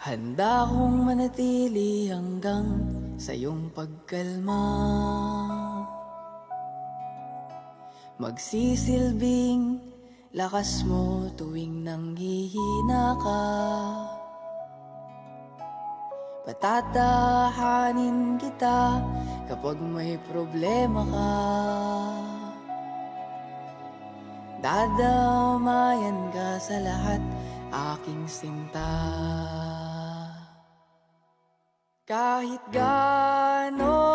Handa akong manatili hanggang sa iyong pagkalma. Magsisilbing lakas mo tuwing nanghihina ka. Patatahanin kita kapag may problema ka. Dadamayan ka sa lahat aking sinta Kahit gaano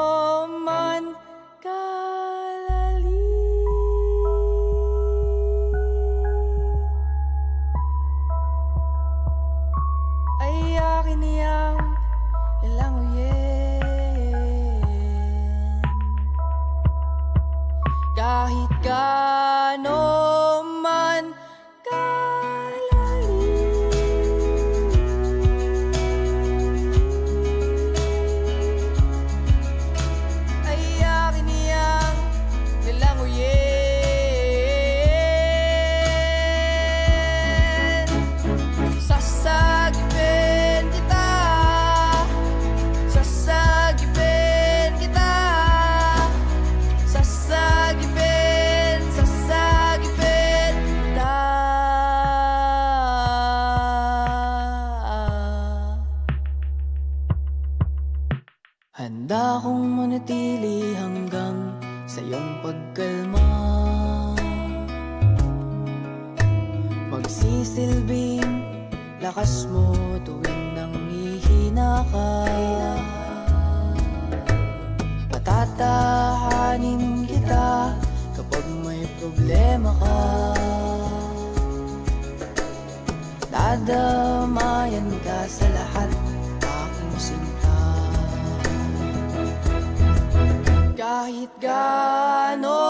Handa akong manatili hanggang sa iyong pagkalma. Magsisilbing lakas mo tuwing nanghihina ka. Patatahanin kita kapag may problema ka. Dadamayan Kahit gaano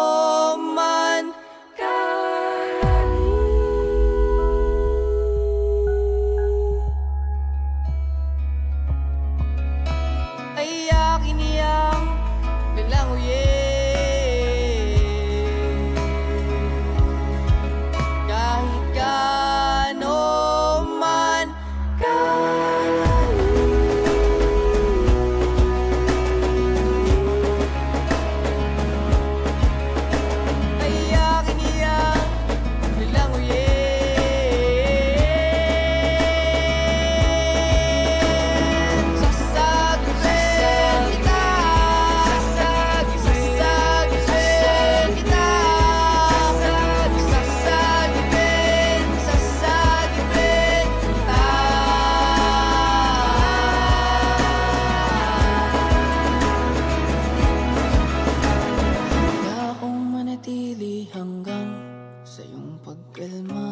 pagkalma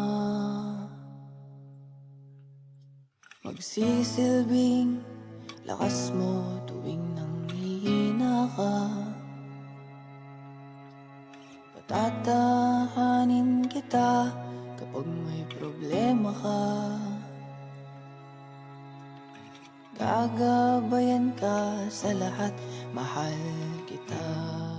Magsisilbing lakas mo tuwing nanghihina ka. Patatahanin kita kapag may problema ka. Gagabayan ka sa lahat, mahal kita